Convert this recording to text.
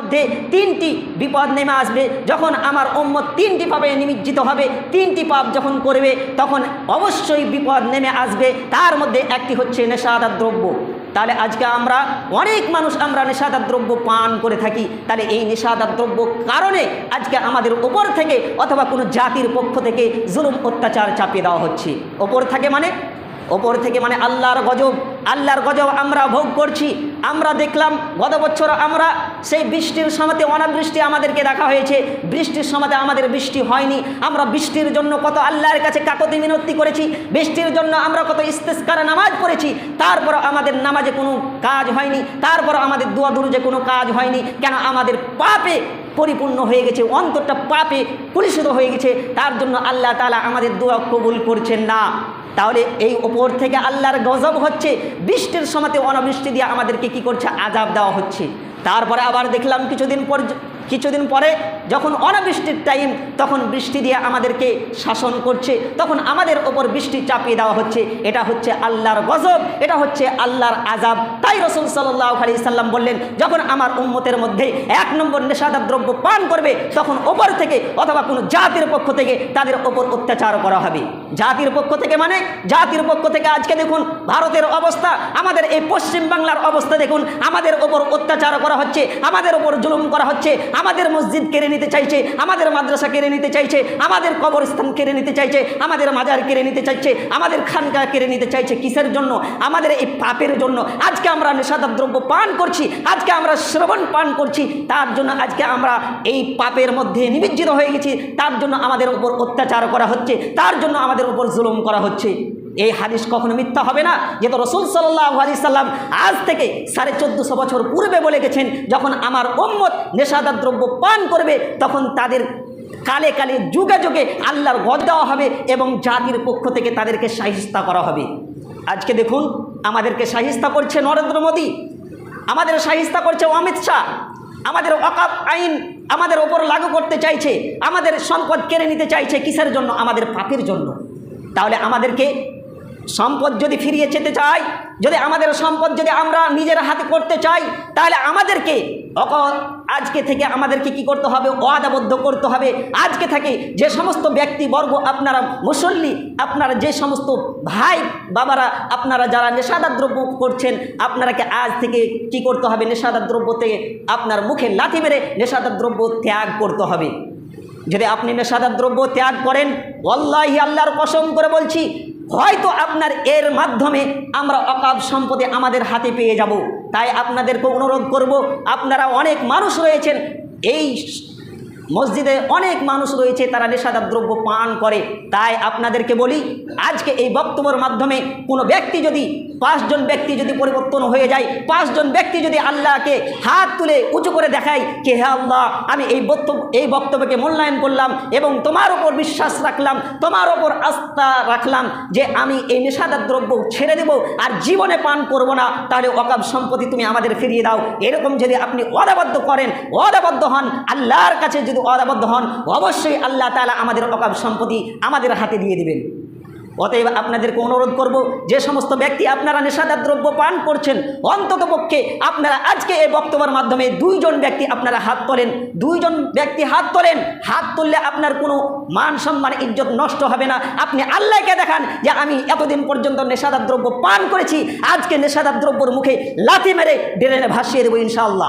মধ্যে তিনটি বিপদ নেমে আসবে। যখন আমার উম্মত তিনটি পাপে নিমজ্জিত হবে, তিনটি পাপ যখন করবে, তখন অবশ্যই বিপদ নেমে আসবে। তার মধ্যে একটি হচ্ছে নেশাদার দ্রব্য। তাহলে আজকে আমরা অনেক মানুষ আমরা নেশাদার দ্রব্য পান করে থাকি। তাহলে এই নেশাদার দ্রব্য কারণে আজকে আমাদের ওপর থেকে অথবা কোনো জাতির পক্ষ থেকে জুলুম অত্যাচার চাপিয়ে দেওয়া হচ্ছে। ওপর থেকে মানে ওপর থেকে মানে আল্লাহর গজব আল্লাহর গজব আমরা ভোগ করছি। আমরা দেখলাম গত বছর আমরা সেই বৃষ্টির সময়তে অনাবৃষ্টি আমাদেরকে দেখা হয়েছে। বৃষ্টির সময়তে আমাদের বৃষ্টি হয়নি। আমরা বৃষ্টির জন্য কত আল্লাহর কাছে কাকতি মিনতি করেছি। বৃষ্টির জন্য আমরা কত ইস্তেস্কারে নামাজ পড়েছি। তারপর আমাদের নামাজে কোনো কাজ হয়নি। তারপর আমাদের দোয়া দুরুজে কোনো কাজ হয়নি। কেন আমাদের পাপে পরিপূর্ণ হয়ে গেছে, অন্তরটা পাপে কলুষিত হয়ে গেছে। তার জন্য আল্লাহ তালা আমাদের দোয়া কবুল করছেন না। তাহলে এই ওপর থেকে আল্লাহর গজব হচ্ছে, বৃষ্টির সময়তে অনাবৃষ্টি দিয়ে আমাদেরকে কি করছে? আজাব দেওয়া হচ্ছে। তারপরে আবার দেখলাম কিছুদিন পর কিছুদিন পরে যখন অনাবৃষ্টির টাইম তখন বৃষ্টি দিয়ে আমাদেরকে শাসন করছে, তখন আমাদের ওপর বৃষ্টি চাপিয়ে দেওয়া হচ্ছে। এটা হচ্ছে আল্লাহর গজব, এটা হচ্ছে আল্লাহর আজাব তাই রসুল সাল্লাহ আলি সাল্লাম বললেন, যখন আমার উম্মতের মধ্যে এক নম্বর নেশাদার দ্রব্য পান করবে, তখন ওপর থেকে অথবা কোনো জাতির পক্ষ থেকে তাদের ওপর অত্যাচার করা হবে। জাতির পক্ষ থেকে মানে? জাতির পক্ষ থেকে আজকে দেখুন, ভারতের অবস্থা, আমাদের এই পশ্চিম বাংলার অবস্থা দেখুন, আমাদের ওপর অত্যাচার করা হচ্ছে, আমাদের ওপর জুলুম করা হচ্ছে আমাদের মসজিদ কেড়ে নিতে চাইছে, আমাদের মাদ্রাসা কেড়ে নিতে চাইছে, আমাদের কবরস্থান কেড়ে নিতে চাইছে, আমাদের মাজার কেড়ে নিতে চাইছে, আমাদের খানকা কেড়ে নিতে চাইছে কিসের জন্য? আমাদের এই পাপের জন্য। আজকে আমরা নেশাদার দ্রব্য পান করছি, আজকে আমরা শ্রবণ পান করছি, তার জন্য আজকে আমরা এই পাপের মধ্যে নিমজ্জিত হয়ে গেছি, তার জন্য আমাদের উপর অত্যাচার করা হচ্ছে, তার জন্য আমাদের উপর জুলুম করা হচ্ছে। এই হাদিস কখনো মিথ্যা হবে না। যেহেতু রসুল সাল্লাহ সাল্লাম আজ থেকে সাড়ে চোদ্দোশো বছর পূর্বে বলে গেছেন, যখন আমার ওম্মত নেশাদার দ্রব্য পান করবে, তখন তাদের কালে কালে যুগে যুগে আল্লাহর গদ দেওয়া হবে এবং জাতির পক্ষ থেকে তাদেরকে সাহিস্তা করা হবে। আজকে দেখুন, আমাদেরকে সাহিস্তা করছে নরেন্দ্র মোদী, আমাদের সাহিস্তা করছে অমিত শাহ, আমাদের অকাপ আইন আমাদের ওপর লাগু করতে চাইছে, আমাদের সম্পদ কেড়ে নিতে চাইছে, কিসের জন্য? আমাদের পাপের জন্য। তাহলে আমাদেরকে সম্পদ যদি ফিরিয়ে যেতে চাই, যদি আমাদের সম্পদ যদি আমরা নিজের হাতে করতে চাই, তাহলে আমাদেরকে অকল আজকে থেকে আমাদেরকে কি করতে হবে? ওয়াদাবদ্ধ করতে হবে। আজকে থেকে যে সমস্ত ব্যক্তিবর্গ আপনারা মুসল্লি, আপনারা যে সমস্ত ভাই বাবারা, আপনারা যারা নেশাদার দ্রব্য করছেন, আপনারাকে আজ থেকে কি করতে হবে? নেশাদার দ্রব্য থেকে আপনার মুখে লাথি মেরে নেশাদার দ্রব্য ত্যাগ করতে হবে। যদি আপনি নেশাদার দ্রব্য ত্যাগ করেন অল্লাহি আল্লাহর কসম করে বলছি হয়তো আপনার এর মাধ্যমে আমরা অকাব সম্পদে আমাদের হাতে পেয়ে যাব। তাই আপনাদেরকে অনুরোধ করব, আপনারা অনেক মানুষ রয়েছেন, এই মসজিদে অনেক মানুষ রয়েছে, তারা নেশাদার দ্রব্য পান করে। তাই আপনাদেরকে বলি, আজকে এই বক্তব্যর মাধ্যমে কোনো ব্যক্তি যদি পাঁচজন ব্যক্তি যদি পরিবর্তন হয়ে যায়, পাঁচজন ব্যক্তি যদি আল্লাহকে হাত তুলে উঁচু করে দেখায় কে হে আল্লাহ, আমি এই বক্তব্য, এই বক্তব্যকে মূল্যায়ন করলাম এবং তোমার ওপর বিশ্বাস রাখলাম, তোমার ওপর আস্থা রাখলাম যে আমি এই নেশাদার দ্রব্য ছেড়ে দেব আর জীবনে পান করব না, তাহলে অকাব সম্পত্তি তুমি আমাদের ফিরিয়ে দাও। এরকম যদি আপনি অদাবদ্ধ করেন অদাবদ্ধ হন, আল্লাহর কাছে যদি অদাবদ্ধ হন, অবশ্যই আল্লাহ তালা আমাদের অকাব সম্পত্তি আমাদের হাতে দিয়ে দিবেন। অতএব আপনাদেরকে অনুরোধ করব, যে সমস্ত ব্যক্তি আপনারা নেশাদার দ্রব্য পান করছেন অন্তত পক্ষে আপনারা আজকে এই বক্তব্যের মাধ্যমে দুইজন ব্যক্তি আপনারা হাত তোলেন, দুইজন ব্যক্তি হাত তোলেন, হাত তুললে আপনার কোনো মান সম্মান, ইজ্জত নষ্ট হবে না। আপনি আল্লাহকে দেখান যে আমি এতদিন পর্যন্ত নেশাদার দ্রব্য পান করেছি, আজকে নেশাদার দ্রব্যর মুখে লাথি মেরে ড্রেনে ভাসিয়ে দেবো ইনশাআল্লাহ।